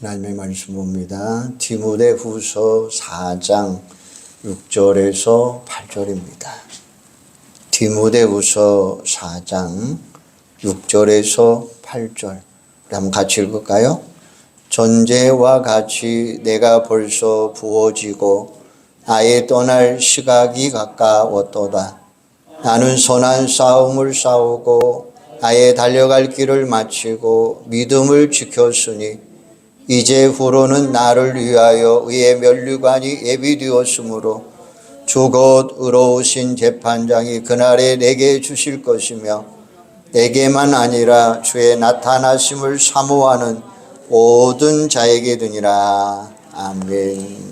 하나님의 말씀 봅니다. 디모데 후서 4장 6절에서 8절입니다. 디모데 후서 4장 6절에서 8절. 우리 한번 같이 읽을까요? 전제와 같이 내가 벌써 부어지고 아예 떠날 시각이 가까웠도다. 나는 선한 싸움을 싸우고 아예 달려갈 길을 마치고 믿음을 지켰으니 이제 후로는 나를 위하여 의의 면류관이 예비되었으므로 주곧 의로우신 재판장이 그날에 내게 주실 것이며 내게만 아니라 주의 나타나심을 사모하는 모든 자에게 드니라. 아멘.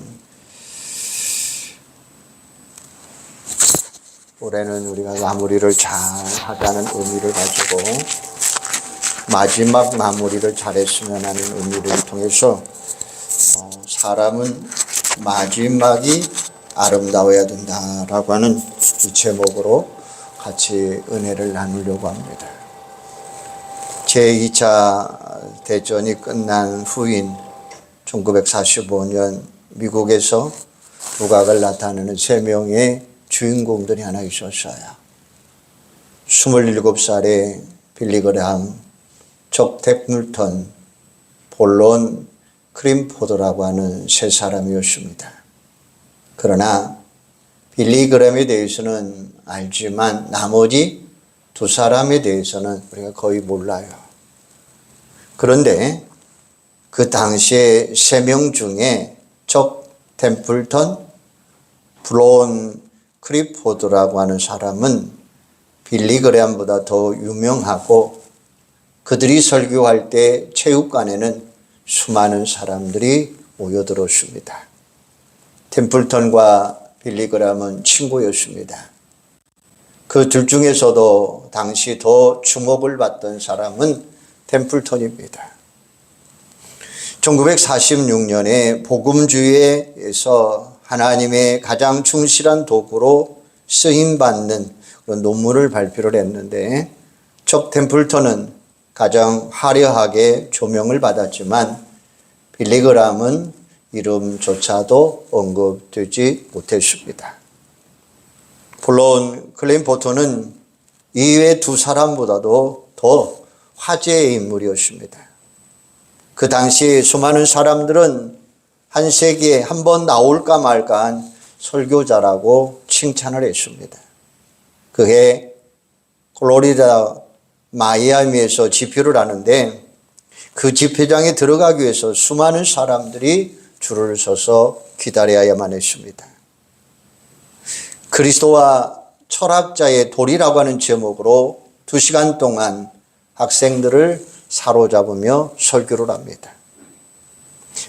올해는 우리가 마무리를 잘 하자는 의미를 가지고 마지막 마무리를 잘했으면 하는 의미를 통해서 어, 사람은 마지막이 아름다워야 된다라고 하는 이 제목으로 같이 은혜를 나누려고 합니다. 제2차 대전이 끝난 후인 1945년 미국에서 두각을 나타내는 세 명의 주인공들이 하나 있었어요. 27살의 빌리그람, 적택 물턴, 본론 크림포드라고 하는 세 사람이었습니다. 그러나 빌리 그램에 대해서는 알지만 나머지 두 사람에 대해서는 우리가 거의 몰라요. 그런데 그 당시에 세 명 중에 적 템플턴, 브론 크리포드라고 하는 사람은 빌리그램보다 더 유명하고 그들이 설교할 때 체육관에는 수많은 사람들이 모여들었습니다. 템플턴과 빌리그램은 친구였습니다. 그 둘 중에서도 당시 더 주목을 받던 사람은 템플턴입니다. 1946년에 복음주의에서 하나님의 가장 충실한 도구로 쓰임받는 논문을 발표를 했는데 적 템플턴은 가장 화려하게 조명을 받았지만 빌리그람은 이름조차도 언급되지 못했습니다. 물론 클린포터는 이외 두 사람보다도 더 화제의 인물이었습니다. 그 당시 수많은 사람들은 한 세기에 한 번 나올까 말까한 설교자라고 칭찬을 했습니다. 그해 플로리다 마이애미에서 집회를 하는데 그 집회장에 들어가기 위해서 수많은 사람들이 줄을 서서 기다려야만 했습니다. 그리스도와 철학자의 돌이라고 하는 제목으로 두 시간 동안 학생들을 사로잡으며 설교를 합니다.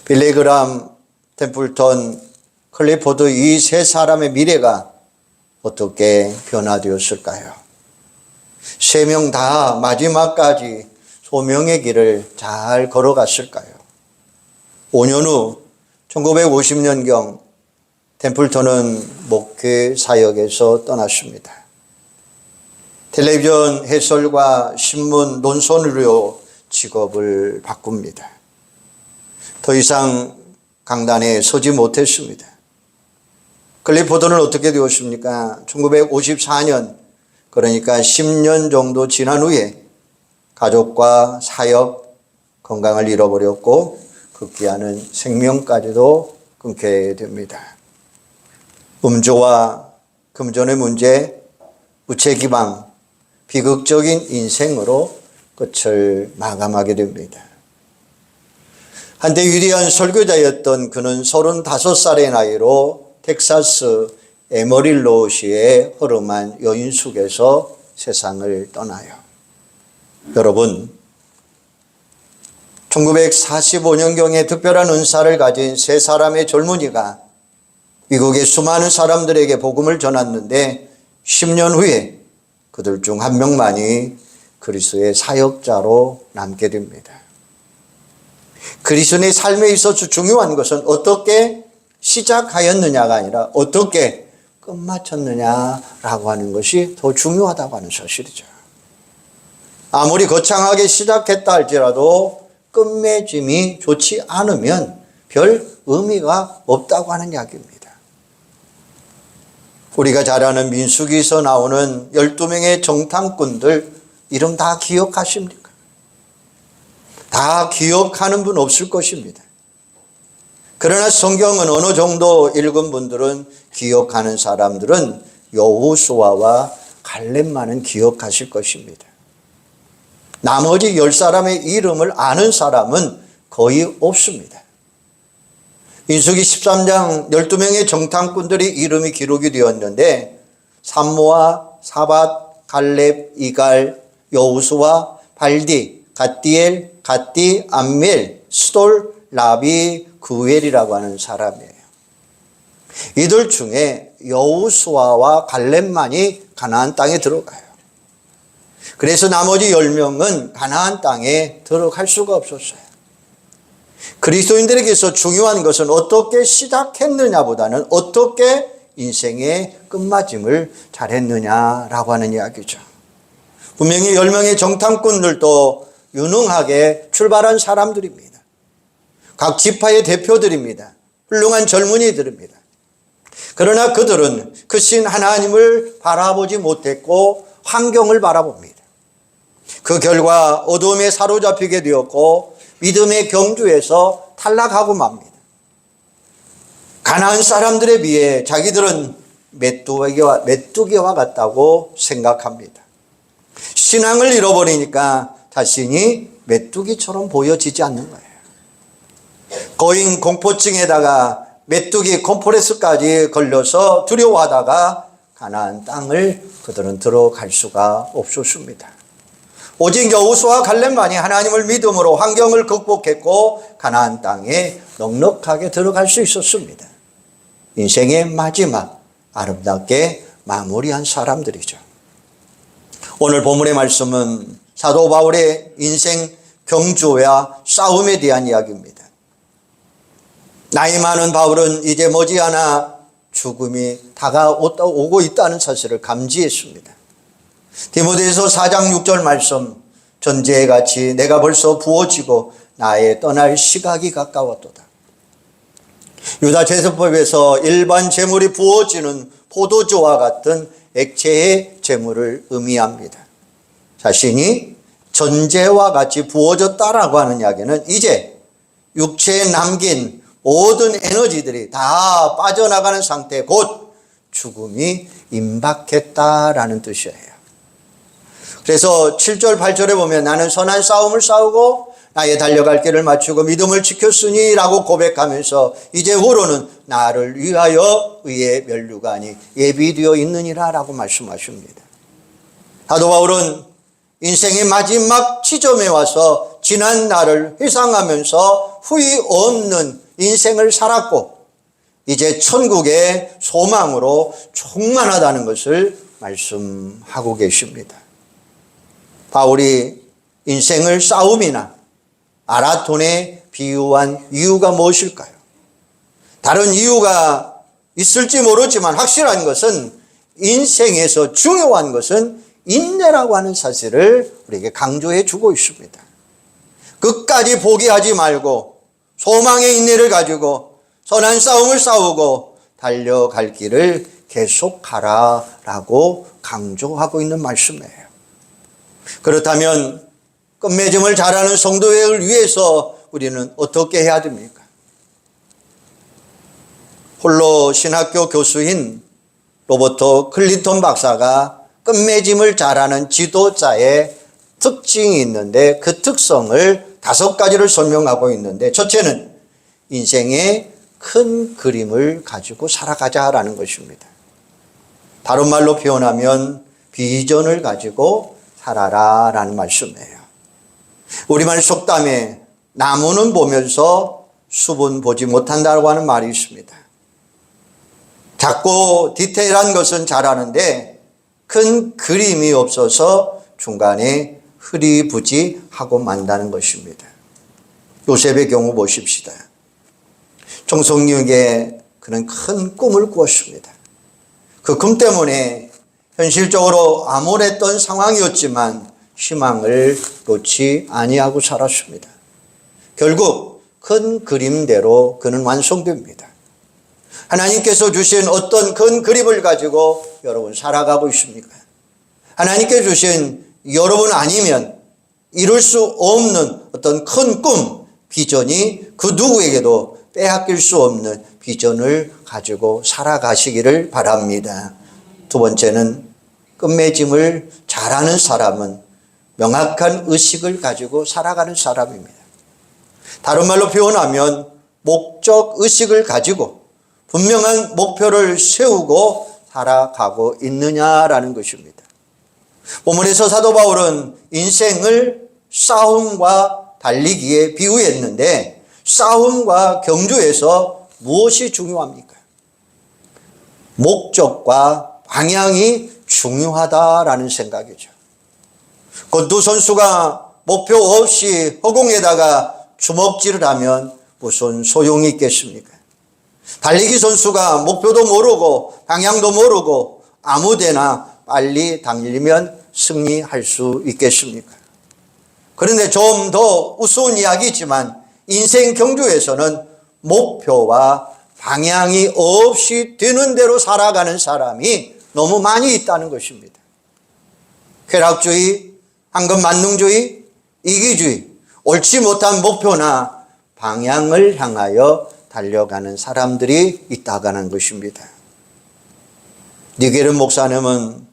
빌레그람, 템플턴, 클리포드 이 세 사람의 미래가 어떻게 변화되었을까요? 세 명 다 마지막까지 소명의 길을 잘 걸어갔을까요? 5년 후 1950년경 템플턴은 목회 사역에서 떠났습니다. 텔레비전 해설과 신문 논설위로 직업을 바꿉니다. 더 이상 강단에 서지 못했습니다. 클리포드는 어떻게 되었습니까? 1954년 그러니까 10년 정도 지난 후에 가족과 사역, 건강을 잃어버렸고 극기하는 생명까지도 끊게 됩니다. 음조와 금전의 문제, 무책임함, 비극적인 인생으로 끝을 마감하게 됩니다. 한때 위대한 설교자였던 그는 35살의 나이로 텍사스 에머릴로시의 허름한 여인 속에서 세상을 떠나요. 여러분, 1945년경에 특별한 은사를 가진 세 사람의 젊은이가 미국의 수많은 사람들에게 복음을 전했는데 10년 후에 그들 중 한 명만이 그리스도의 사역자로 남게 됩니다. 그리스도의 삶에 있어서 중요한 것은 어떻게 시작하였느냐가 아니라 어떻게 끝마쳤느냐라고 하는 것이 더 중요하다고 하는 사실이죠. 아무리 거창하게 시작했다 할지라도 끝맺음이 좋지 않으면 별 의미가 없다고 하는 이야기입니다. 우리가 잘 아는 민수기에서 나오는 12명의 정탐꾼들 이름 다 기억하십니까? 다 기억하는 분 없을 것입니다. 그러나 성경은 어느 정도 읽은 분들은 기억하는 사람들은 여호수아와 갈렙만은 기억하실 것입니다. 나머지 열 사람의 이름을 아는 사람은 거의 없습니다. 민수기 13장 12명의 정탐꾼들이 이름이 기록이 되었는데 삼모아, 사밧, 갈렙, 이갈, 여우수와 발디, 갓디엘, 갓디, 암멜, 스돌, 라비, 구엘이라고 하는 사람이에요. 이들 중에 여우수아와 갈렙만이 가나안 땅에 들어가요. 그래서 나머지 10명은 가나안 땅에 들어갈 수가 없었어요. 그리스도인들에게서 중요한 것은 어떻게 시작했느냐보다는 어떻게 인생의 끝마침을 잘했느냐라고 하는 이야기죠. 분명히 10명의 정탐꾼들도 유능하게 출발한 사람들입니다. 각 지파의 대표들입니다. 훌륭한 젊은이들입니다. 그러나 그들은 그 신 하나님을 바라보지 못했고 환경을 바라봅니다. 그 결과 어둠에 사로잡히게 되었고 믿음의 경주에서 탈락하고 맙니다. 가나안 사람들에 비해 자기들은 메뚜기와, 메뚜기와 같다고 생각합니다. 신앙을 잃어버리니까 자신이 메뚜기처럼 보여지지 않는 거예요. 거인 공포증에다가 메뚜기 콤프레스까지 걸려서 두려워하다가 가나안 땅을 그들은 들어갈 수가 없었습니다. 오직 여호수와 갈렙만이 하나님을 믿음으로 환경을 극복했고 가나안 땅에 넉넉하게 들어갈 수 있었습니다. 인생의 마지막 아름답게 마무리한 사람들이죠. 오늘 본문의 말씀은 사도 바울의 인생 경주와 싸움에 대한 이야기입니다. 나이 많은 바울은 이제 머지않아 죽음이 다가오고 있다는 사실을 감지했습니다. 디모데에서 4장 6절 말씀 전제에 같이 내가 벌써 부어지고 나의 떠날 시각이 가까웠도다. 유다 제사법에서 일반 제물이 부어지는 포도주와 같은 액체의 제물을 의미합니다. 자신이 전제와 같이 부어졌다라고 하는 이야기는 이제 육체에 남긴 모든 에너지들이 다 빠져나가는 상태 곧 죽음이 임박했다라는 뜻이에요. 그래서 7절, 8절에 보면 나는 선한 싸움을 싸우고 나의 달려갈 길을 맞추고 믿음을 지켰으니 라고 고백하면서 이제 후로는 나를 위하여 의의 멸류관이 예비되어 있느니라 라고 말씀하십니다. 사도 바울은 인생의 마지막 지점에 와서 지난 날을 회상하면서 후회 없는 인생을 살았고 이제 천국의 소망으로 충만하다는 것을 말씀하고 계십니다. 바울이 인생을 싸움이나 아라톤에 비유한 이유가 무엇일까요? 다른 이유가 있을지 모르지만 확실한 것은 인생에서 중요한 것은 인내라고 하는 사실을 우리에게 강조해 주고 있습니다. 끝까지 포기하지 말고 소망의 인내를 가지고 선한 싸움을 싸우고 달려갈 길을 계속하라 라고 강조하고 있는 말씀이에요. 그렇다면 끝맺음을 잘하는 성도회를 위해서 우리는 어떻게 해야 됩니까? 홀로 신학교 교수인 로버트 클린턴 박사가 끝맺음을 잘하는 지도자의 특징이 있는데 그 특성을 다섯 가지를 설명하고 있는데 첫째는 인생의 큰 그림을 가지고 살아가자라는 것입니다. 다른 말로 표현하면 비전을 가지고 살아라라는 말씀이에요. 우리말 속담에 나무는 보면서 숲은 보지 못한다고 하는 말이 있습니다. 작고 디테일한 것은 잘하는데 큰 그림이 없어서 중간에 흐리부지 하고 만다는 것입니다. 요셉의 경우 보십시다. 종성육에 그는 큰 꿈을 꾸었습니다. 그 꿈 때문에 현실적으로 암울했던 상황이었지만 희망을 놓지 아니하고 살았습니다. 결국 큰 그림대로 그는 완성됩니다. 하나님께서 주신 어떤 큰 그림을 가지고 여러분 살아가고 있습니까? 하나님께 주신 여러분 아니면 이룰 수 없는 어떤 큰 꿈, 비전이 그 누구에게도 빼앗길 수 없는 비전을 가지고 살아가시기를 바랍니다. 두 번째는 끝맺음을 잘하는 사람은 명확한 의식을 가지고 살아가는 사람입니다. 다른 말로 표현하면 목적 의식을 가지고 분명한 목표를 세우고 살아가고 있느냐라는 것입니다. 본문에서 사도 바울은 인생을 싸움과 달리기에 비유했는데 싸움과 경주에서 무엇이 중요합니까? 목적과 방향이 중요하다라는 생각이죠. 그 두 선수가 목표 없이 허공에다가 주먹질을 하면 무슨 소용이 있겠습니까? 달리기 선수가 목표도 모르고 방향도 모르고 아무데나 빨리 달리면 승리할 수 있겠습니까? 그런데 좀 더 우스운 이야기지만 인생 경주에서는 목표와 방향이 없이 되는 대로 살아가는 사람이 너무 많이 있다는 것입니다. 쾌락주의, 황금만능주의, 이기주의, 옳지 못한 목표나 방향을 향하여 달려가는 사람들이 있다가는 것입니다. 니게르 목사님은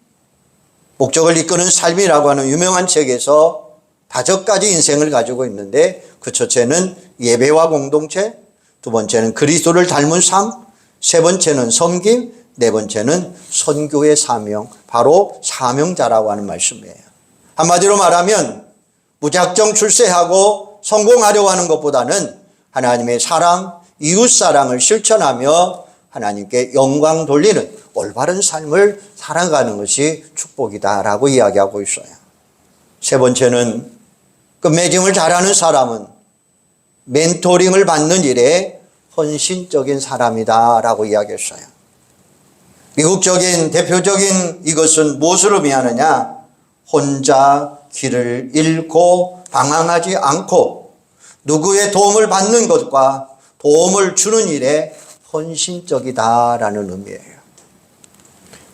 목적을 이끄는 삶이라고 하는 유명한 책에서 다섯 가지 인생을 가지고 있는데 그 첫째는 예배와 공동체, 두 번째는 그리스도를 닮은 삶, 세 번째는 섬김, 네 번째는 선교의 사명, 바로 사명자라고 하는 말씀이에요. 한마디로 말하면 무작정 출세하고 성공하려고 하는 것보다는 하나님의 사랑, 이웃 사랑을 실천하며 하나님께 영광 돌리는 올바른 삶을 살아가는 것이 축복이다라고 이야기하고 있어요. 세 번째는 끝맺음을 잘하는 사람은 멘토링을 받는 일에 헌신적인 사람이다라고 이야기했어요. 미국적인 대표적인 이것은 무엇으로 미하느냐? 혼자 길을 잃고 방황하지 않고 누구의 도움을 받는 것과 도움을 주는 일에 헌신적이다라는 의미예요.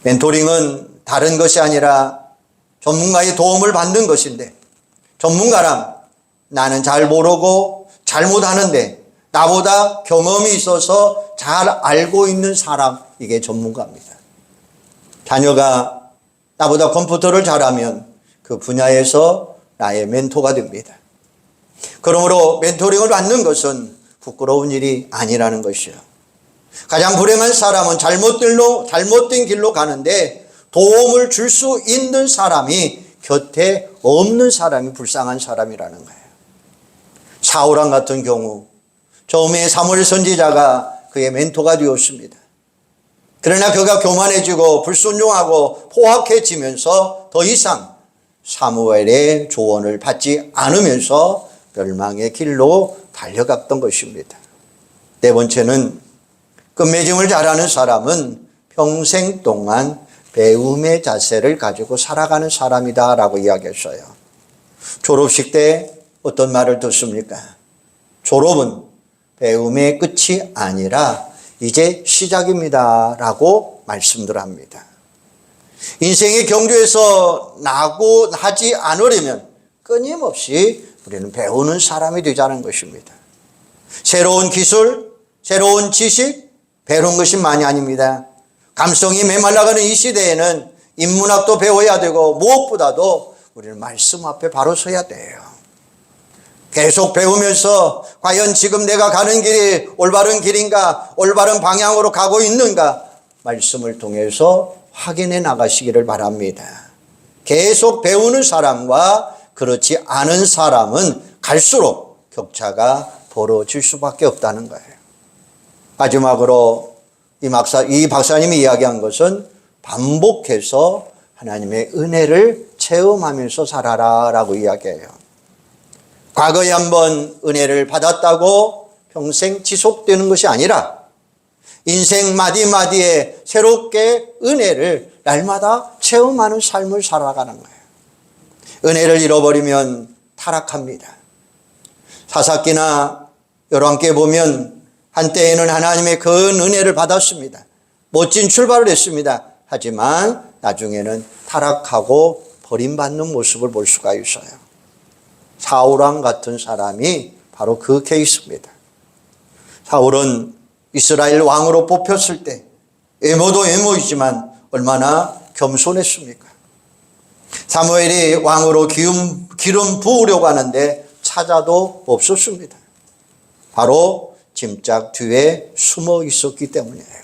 멘토링은 다른 것이 아니라 전문가의 도움을 받는 것인데 전문가란 나는 잘 모르고 잘못하는데 나보다 경험이 있어서 잘 알고 있는 사람 이게 전문가입니다. 자녀가 나보다 컴퓨터를 잘하면 그 분야에서 나의 멘토가 됩니다. 그러므로 멘토링을 받는 것은 부끄러운 일이 아니라는 것이요. 가장 불행한 사람은 잘못된 길로, 잘못된 길로 가는데 도움을 줄 수 있는 사람이 곁에 없는 사람이 불쌍한 사람이라는 거예요. 사울왕 같은 경우 처음에 사무엘 선지자가 그의 멘토가 되었습니다. 그러나 그가 교만해지고 불순종하고 포악해지면서 더 이상 사무엘의 조언을 받지 않으면서 멸망의 길로 달려갔던 것입니다. 네 번째는 끝맺음을 잘하는 사람은 평생 동안 배움의 자세를 가지고 살아가는 사람이다 라고 이야기했어요. 졸업식 때 어떤 말을 듣습니까? 졸업은 배움의 끝이 아니라 이제 시작입니다 라고 말씀들 합니다. 인생의 경주에서 나고 하지 않으려면 끊임없이 우리는 배우는 사람이 되자는 것입니다. 새로운 기술, 새로운 지식, 배우는 것이 많이 아닙니다. 감성이 메말라가는 이 시대에는 인문학도 배워야 되고 무엇보다도 우리는 말씀 앞에 바로 서야 돼요. 계속 배우면서 과연 지금 내가 가는 길이 올바른 길인가, 올바른 방향으로 가고 있는가, 말씀을 통해서 확인해 나가시기를 바랍니다. 계속 배우는 사람과 그렇지 않은 사람은 갈수록 격차가 벌어질 수밖에 없다는 거예요. 마지막으로 이 박사, 이 박사님이 이야기한 것은 반복해서 하나님의 은혜를 체험하면서 살아라 라고 이야기해요. 과거에 한번 은혜를 받았다고 평생 지속되는 것이 아니라 인생 마디마디에 새롭게 은혜를 날마다 체험하는 삶을 살아가는 거예요. 은혜를 잃어버리면 타락합니다. 사사기나 열왕께 보면 한때에는 하나님의 큰 은혜를 받았습니다. 멋진 출발을 했습니다. 하지만 나중에는 타락하고 버림받는 모습을 볼 수가 있어요. 사울왕 같은 사람이 바로 그 케이스입니다. 사울은 이스라엘 왕으로 뽑혔을 때 외모도 외모이지만 얼마나 겸손했습니까? 사무엘이 왕으로 기름, 기름 부으려고 하는데 찾아도 없었습니다. 바로 짐짝 뒤에 숨어 있었기 때문이에요.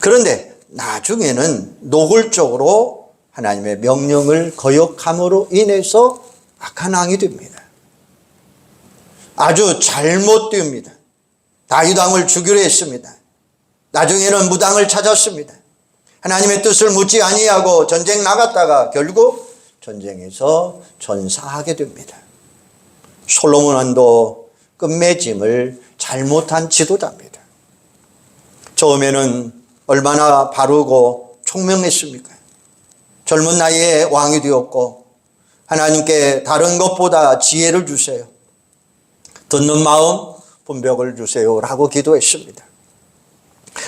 그런데 나중에는 노골적으로 하나님의 명령을 거역함으로 인해서 악한 왕이 됩니다. 아주 잘못됩니다. 다윗 왕을 죽이려 했습니다. 나중에는 무당을 찾았습니다. 하나님의 뜻을 묻지 아니하고 전쟁 나갔다가 결국 전쟁에서 전사하게 됩니다. 솔로몬 왕도 끝맺음을 잘못한 지도자입니다. 처음에는 얼마나 바르고 총명했습니까? 젊은 나이에 왕이 되었고 하나님께 다른 것보다 지혜를 주세요. 듣는 마음 분벽을 주세요라고 기도했습니다.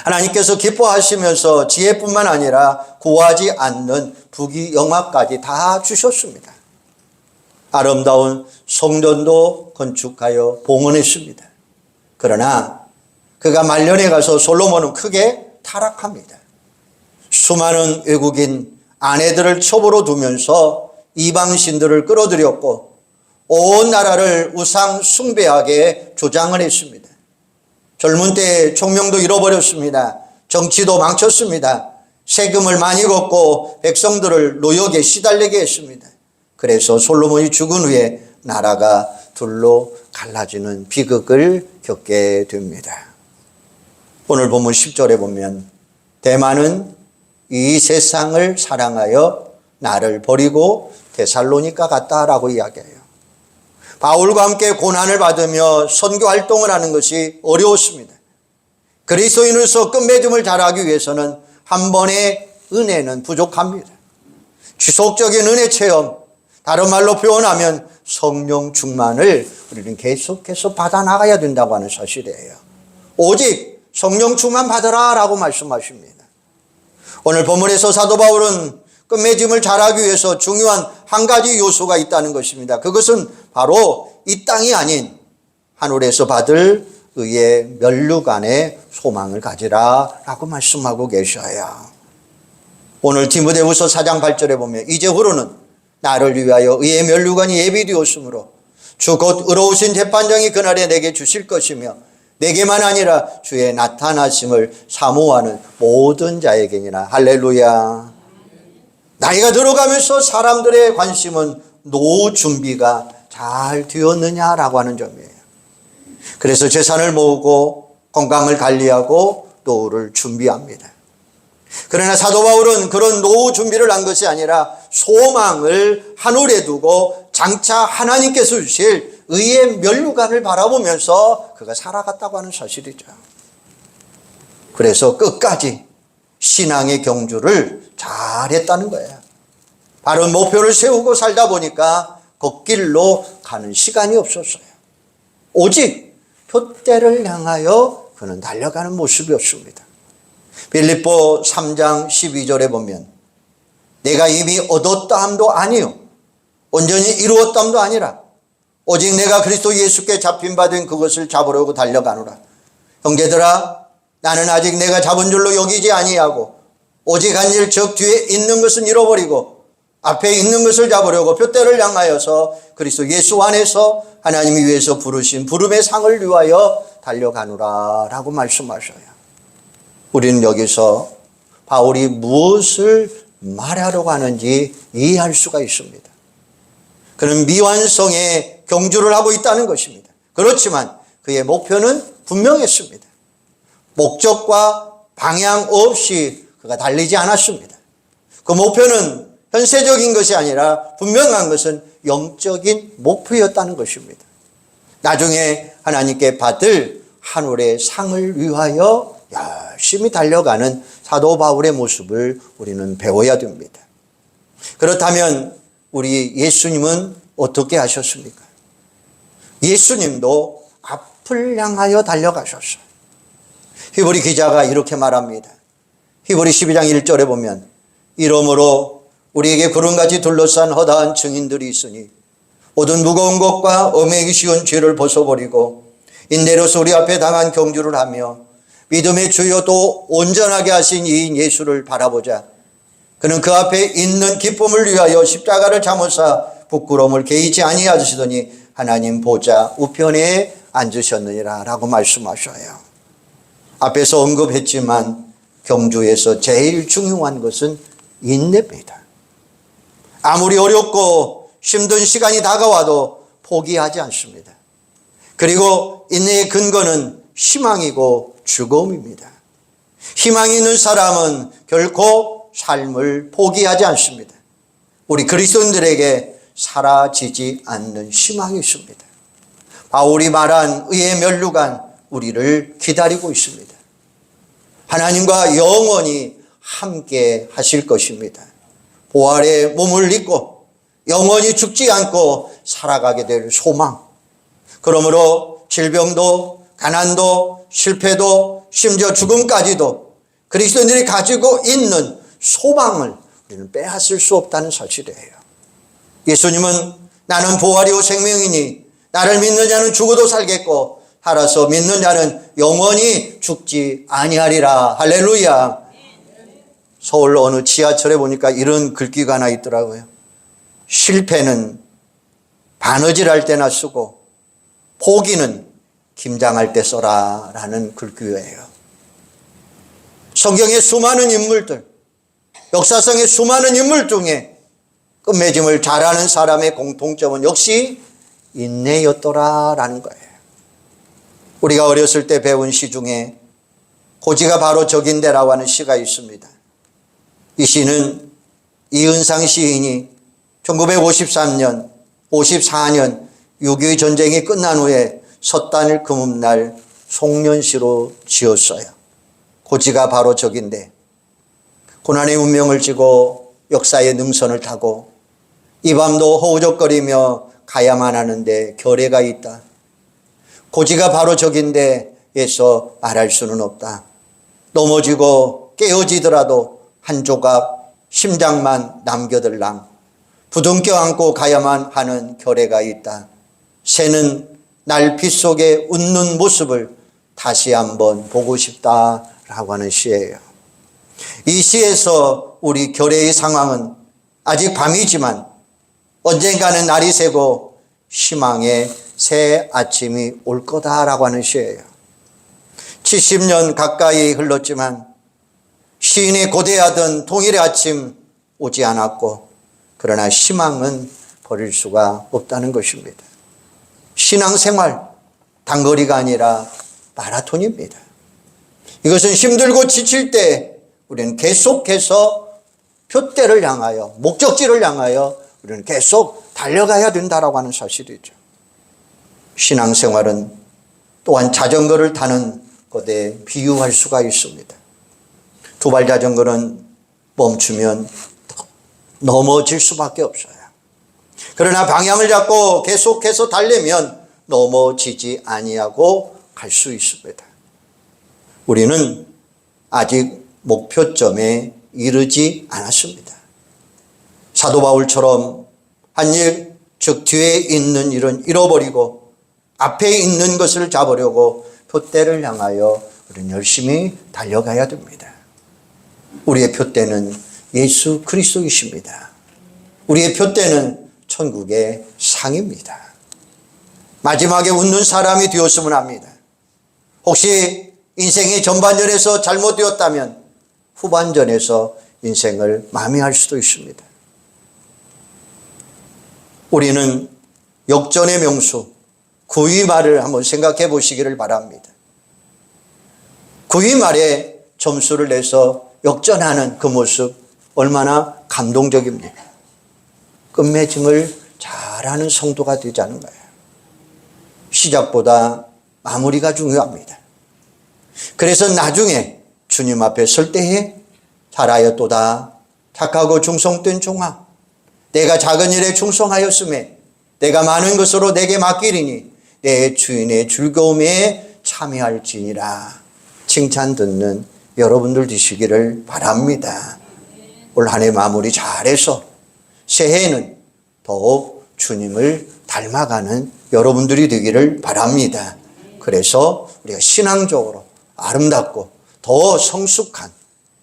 하나님께서 기뻐하시면서 지혜뿐만 아니라 구하지 않는 부귀 영화까지 다 주셨습니다. 아름다운 성전도 건축하여 봉헌했습니다. 그러나 그가 말년에 가서 솔로몬은 크게 타락합니다. 수많은 외국인 아내들을 첩으로 두면서 이방신들을 끌어들였고 온 나라를 우상 숭배하게 조장을 했습니다. 젊은 때에 총명도 잃어버렸습니다. 정치도 망쳤습니다. 세금을 많이 걷고 백성들을 노역에 시달리게 했습니다. 그래서 솔로몬이 죽은 후에 나라가 둘로 갈라지는 비극을 겪게 됩니다. 오늘 본문 10절에 보면 대만은 이 세상을 사랑하여 나를 버리고 데살로니가 갔다라고 이야기해요. 바울과 함께 고난을 받으며 선교 활동을 하는 것이 어려웠습니다. 그리스도인으로서 끝맺음을 잘하기 위해서는 한 번의 은혜는 부족합니다. 지속적인 은혜 체험, 다른 말로 표현하면 성령 충만을 우리는 계속해서 받아 나가야 된다고 하는 사실이에요. 오직 성령 충만 받으라 라고 말씀하십니다. 오늘 본문에서 사도 바울은 끝맺음을 잘하기 위해서 중요한 한 가지 요소가 있다는 것입니다. 그것은 바로 이 땅이 아닌 하늘에서 받을 의의 멸류관의 소망을 가지라 라고 말씀하고 계셔요. 오늘 디모데후서 4장 8절에 보면 이제 후로는 나를 위하여 의의 멸류관이 예비되었으므로 주 곧 의로우신 재판장이 그날에 내게 주실 것이며 내게만 아니라 주의 나타나심을 사모하는 모든 자에게니라 할렐루야. 나이가 들어가면서 사람들의 관심은 노 준비가 잘 되었느냐라고 하는 점이에요. 그래서 재산을 모으고 건강을 관리하고 노후를 준비합니다. 그러나 사도 바울은 그런 노후 준비를 한 것이 아니라 소망을 하늘에 두고 장차 하나님께서 주실 의의 멸류관을 바라보면서 그가 살아갔다고 하는 사실이죠. 그래서 끝까지 신앙의 경주를 잘했다는 거예요. 바로 목표를 세우고 살다 보니까 걷길로 가는 시간이 없었어요. 오직 표대를 향하여 그는 달려가는 모습이었습니다. 빌립보 3장 12절에 보면 내가 이미 얻었다 함도 아니요 온전히 이루었다 함도 아니라 오직 내가 그리스도 예수께 잡힌 바된 그것을 잡으려고 달려가노라. 형제들아 나는 아직 내가 잡은 줄로 여기지 아니하고 오직 한일적 뒤에 있는 것은 잃어버리고 앞에 있는 것을 잡으려고 표대를 향하여서 그리스도 예수 안에서 하나님이 위해서 부르신 부름의 상을 위하여 달려가노라 라고 말씀하셔요. 우리는 여기서 바울이 무엇을 말하려고 하는지 이해할 수가 있습니다. 그는 미완성의 경주를 하고 있다는 것입니다. 그렇지만 그의 목표는 분명했습니다. 목적과 방향 없이 그가 달리지 않았습니다. 그 목표는 현세적인 것이 아니라 분명한 것은 영적인 목표였다는 것입니다. 나중에 하나님께 받을 하늘의 상을 위하여 열심히 달려가는 사도 바울의 모습을 우리는 배워야 됩니다. 그렇다면 우리 예수님은 어떻게 하셨습니까? 예수님도 앞을 향하여 달려가셨어요. 히브리 기자가 이렇게 말합니다. 히브리 12장 1절에 보면 이러므로 우리에게 구름같이 둘러싼 허다한 증인들이 있으니 모든 무거운 것과 엄해기 쉬운 죄를 벗어버리고 인내로서 우리 앞에 당한 경주를 하며 믿음의 주여 또 온전하게 하신 이인 예수를 바라보자. 그는 그 앞에 있는 기쁨을 위하여 십자가를 참으사 부끄러움을 개의치 아니하시더니 하나님 보자 우편에 앉으셨느니라 라고 말씀하셔요. 앞에서 언급했지만 경주에서 제일 중요한 것은 인내입니다. 아무리 어렵고 힘든 시간이 다가와도 포기하지 않습니다. 그리고 인내의 근거는 희망이고 죽음입니다. 희망이 있는 사람은 결코 삶을 포기하지 않습니다. 우리 그리스도인들에게 사라지지 않는 희망이 있습니다. 바울이 말한 의의 면류관 우리를 기다리고 있습니다. 하나님과 영원히 함께 하실 것입니다. 보활의 몸을 입고 영원히 죽지 않고 살아가게 될 소망. 그러므로 질병도 가난도 실패도 심지어 죽음까지도 그리스도인들이 가지고 있는 소망을 우리는 빼앗을 수 없다는 사실이에요. 예수님은 나는 보활이요 생명이니 나를 믿는 자는 죽어도 살겠고 살아서 믿는 자는 영원히 죽지 아니하리라. 할렐루야. 서울 어느 지하철에 보니까 이런 글귀가 하나 있더라고요. 실패는 바느질 할 때나 쓰고 포기는 김장할 때 써라 라는 글귀예요. 성경의 수많은 인물들, 역사성의 수많은 인물 중에 끝맺음을 잘하는 사람의 공통점은 역시 인내였더라라는 거예요. 우리가 어렸을 때 배운 시 중에 고지가 바로 적인데라고 하는 시가 있습니다. 이 시는 이은상 시인이 1953년, 54년 6.25 전쟁이 끝난 후에 섣단일 금음날 송년시로 지었어요. 고지가 바로 적인데 고난의 운명을 지고 역사의 능선을 타고 이 밤도 허우적거리며 가야만 하는데 결례가 있다. 고지가 바로 적인데 에서 말할 수는 없다. 넘어지고 깨어지더라도 한 조각 심장만 남겨들랑 부둥켜 안고 가야만 하는 결례가 있다. 새는 날 빛 속에 웃는 모습을 다시 한번 보고 싶다라고 하는 시예요. 이 시에서 우리 결례의 상황은 아직 밤이지만 언젠가는 날이 새고 희망의 새 아침이 올 거다라고 하는 시예요. 70년 가까이 흘렀지만 시인이 고대하던 통일의 아침 오지 않았고 그러나 희망은 버릴 수가 없다는 것입니다. 신앙생활 단거리가 아니라 마라톤입니다. 이것은 힘들고 지칠 때 우리는 계속해서 표대를 향하여 목적지를 향하여 우리는 계속 달려가야 된다라고 하는 사실이죠. 신앙생활은 또한 자전거를 타는 것에 비유할 수가 있습니다. 두 발 자전거는 멈추면 넘어질 수밖에 없어요. 그러나 방향을 잡고 계속해서 달리면 넘어지지 아니하고 갈 수 있습니다. 우리는 아직 목표점에 이르지 않았습니다. 사도 바울처럼 한 일, 즉 뒤에 있는 일은 잃어버리고 앞에 있는 것을 잡으려고 표대를 향하여 우리는 열심히 달려가야 됩니다. 우리의 표대는 예수 그리스도이십니다. 우리의 표대는 천국의 상입니다. 마지막에 웃는 사람이 되었으면 합니다. 혹시 인생의 전반전에서 잘못되었다면 후반전에서 인생을 마미할 수도 있습니다. 우리는 역전의 명수, 구위 말을 한번 생각해 보시기를 바랍니다. 구위 말에 점수를 내서 역전하는 그 모습 얼마나 감동적입니까? 끝맺음을 잘하는 성도가 되자는 거예요. 시작보다 마무리가 중요합니다. 그래서 나중에 주님 앞에 설 때에 잘하였도다. 착하고 충성된 종아. 내가 작은 일에 충성하였음에 내가 많은 것으로 내게 맡기리니 내 주인의 즐거움에 참여할지니라. 칭찬 듣는 여러분들 되시기를 바랍니다. 올 한 해 마무리 잘해서 새해에는 더욱 주님을 닮아가는 여러분들이 되기를 바랍니다. 그래서 우리가 신앙적으로 아름답고 더 성숙한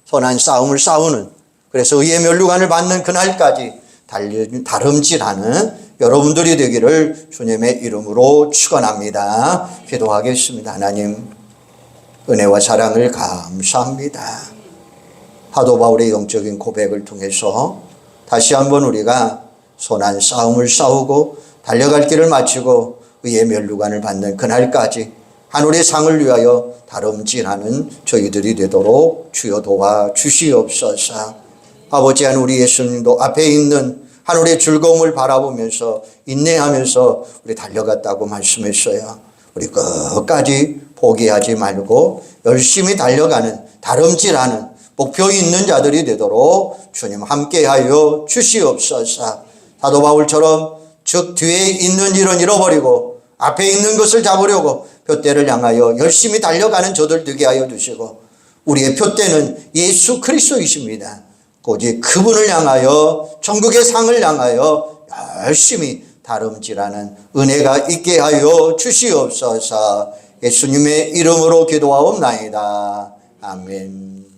선한 싸움을 싸우는 그래서 의의 멸류관을 받는 그날까지 다름질하는 여러분들이 되기를 주님의 이름으로 축원합니다. 기도하겠습니다. 하나님 은혜와 사랑을 감사합니다. 사도 바울의 영적인 고백을 통해서 다시 한번 우리가 선한 싸움을 싸우고 달려갈 길을 마치고 의의 멸류관을 받는 그날까지 하늘의 상을 위하여 다름질하는 저희들이 되도록 주여 도와 주시옵소서. 아버지 한 우리 예수님도 앞에 있는 하늘의 즐거움을 바라보면서 인내하면서 우리 달려갔다고 말씀했어요. 우리 끝까지 포기하지 말고 열심히 달려가는 다름질하는 목표 있는 자들이 되도록 주님 함께하여 주시옵소서. 사도 바울처럼 즉 뒤에 있는 일은 잃어버리고 앞에 있는 것을 잡으려고 표대를 향하여 열심히 달려가는 저들 되게 하여 주시고 우리의 표대는 예수 그리스도이십니다. 오직 그분을 향하여 천국의 상을 향하여 열심히 다름질하는 은혜가 있게 하여 주시옵소서. 예수님의 이름으로 기도하옵나이다. 아멘.